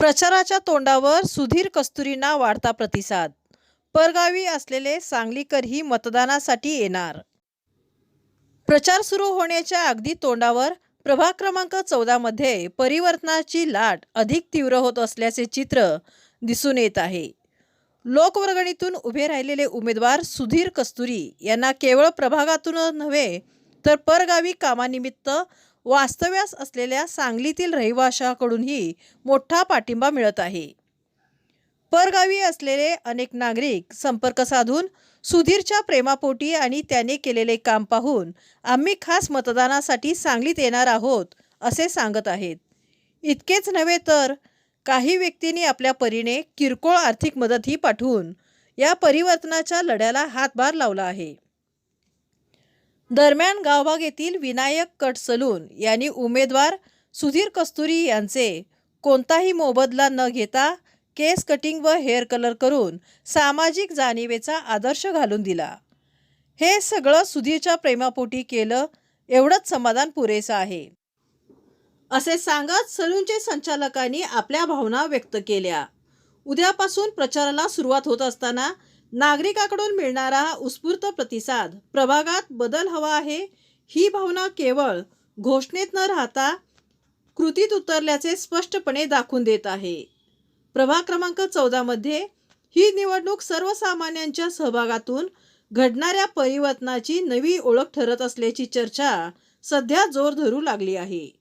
प्रचाराच्या तोंडावर सुधीर कस्तुरींना वाढता प्रतिसाद. परगावी असलेले सांगलीकरही मतदानासाठी येणार. प्रचार सुरू होण्याच्या अगदी तोंडावर प्रभाग क्रमांक चौदामध्ये परिवर्तनाची लाट अधिक तीव्र होत असल्याचे चित्र दिसून येत आहे. लोकवर्गणीतून उभे राहिलेले उमेदवार सुधीर कस्तुरी यांना केवळ प्रभागातूनच नव्हे तर परगावी कामानिमित्त वास्तव्यास असलेल्या सांगलीतील रहिवाशाकडूनही मोठा पाठिंबा मिळत आहे. परगावी असलेले अनेक नागरिक संपर्क साधून सुधीरच्या प्रेमापोटी आणि त्याने केलेले काम पाहून आम्ही खास मतदानासाठी सांगलीत येणार आहोत असे सांगत आहेत. इतकेच नव्हे तर काही व्यक्तींनी आपल्या परीने किरकोळ आर्थिक मदतही पाठवून या परिवर्तनाच्या लढ्याला हातभार लावला आहे. दरम्यान गावभाग येथील विनायक कट सलून यांनी उमेदवार सुधीर कस्तुरी यांचे कोणताही मोबदला न घेता केस कटिंग व हेअर कलर करून सामाजिक जाणीवेचा आदर्श घालून दिला. हे सगळं सुधीरच्या प्रेमापोटी केलं एवढंच समाधान पुरेसं आहे. असे सांगत सलूनचे संचालकांनी आपल्या भावना व्यक्त केल्या. उद्यापासून प्रचाराला सुरुवात होत असताना नागरिकाकडून मिळणारा हा उत्स्फूर्त प्रतिसाद प्रभागात बदल हवा आहे ही भावना केवळ घोषणेत न राहता कृतीत उतरल्याचे स्पष्टपणे दाखवून देत आहे. प्रभाग क्रमांक चौदामध्ये ही निवडणूक सर्वसामान्यांच्या सहभागातून घडणाऱ्या परिवर्तनाची नवी ओळख ठरत असल्याची चर्चा सध्या जोर धरू लागली आहे.